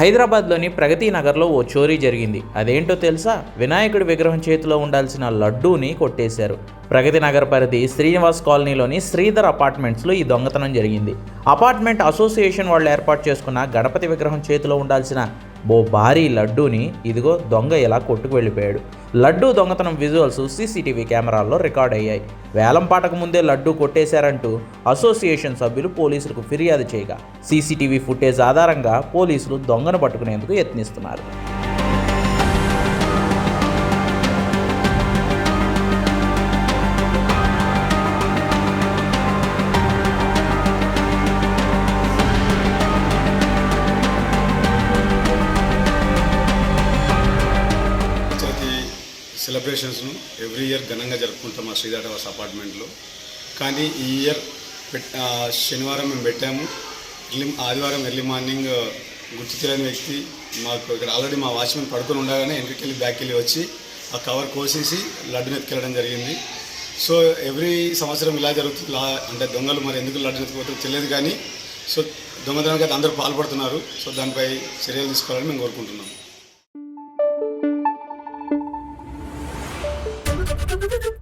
హైదరాబాద్లోని ప్రగతి నగర్లో ఓ చోరీ జరిగింది. అదేంటో తెలుసా? వినాయకుడి విగ్రహం చేతిలో ఉండాల్సిన లడ్డూని కొట్టేశారు. ప్రగతి నగర్ పరిధి శ్రీనివాస్ కాలనీలోని శ్రీధర్ అపార్ట్మెంట్స్లో ఈ దొంగతనం జరిగింది. అపార్ట్మెంట్ అసోసియేషన్ వాళ్ళు ఏర్పాటు చేసుకున్న గణపతి విగ్రహం చేతిలో ఉండాల్సిన ఓ భారీ లడ్డూని ఇదిగో దొంగ ఇలా కొట్టుకు వెళ్ళిపోయాడు. లడ్డూ దొంగతనం విజువల్స్ సీసీటీవీ కెమెరాల్లో రికార్డ్ అయ్యాయి. వేలం పాటకు ముందే లడ్డూ కొట్టేశారంటూ అసోసియేషన్ సభ్యులు పోలీసులకు ఫిర్యాదు చేయగా సీసీటీవీ ఫుటేజ్ ఆధారంగా పోలీసులు దొంగను పట్టుకునేందుకు యత్నిస్తున్నారు. సెలబ్రేషన్స్ను ఎవ్రీ ఇయర్ ఘనంగా జరుపుకుంటాం మా శ్రీదాటవాస్ అపార్ట్మెంట్లో. కానీ ఈ ఇయర్ పెట్ శనివారం మేము పెట్టాము. ఎర్లీ ఆదివారం ఎర్లీ మార్నింగ్ గుర్తు తెలియని వ్యక్తి మాకు ఇక్కడ ఆల్రెడీ మా వాచ్మెన్ పడుకొని ఉండగానే వెనక్కి వెళ్ళి బ్యాక్ వెళ్ళి వచ్చి ఆ కవర్ కోసేసి లడ్డు ఎత్తుకెళ్ళడం జరిగింది. సో ఎవ్రీ సంవత్సరం ఇలా జరుగుతుంది. అంటే దొంగలు మరి ఎందుకు లడ్డు ఎత్తుకుపోతారో తెలియదు కానీ సో దొంగతనానికి అయితే అందరూ పాల్పడుతున్నారు. సో దానిపై చర్యలు తీసుకోవాలని మేము కోరుకుంటున్నాం. Thank you.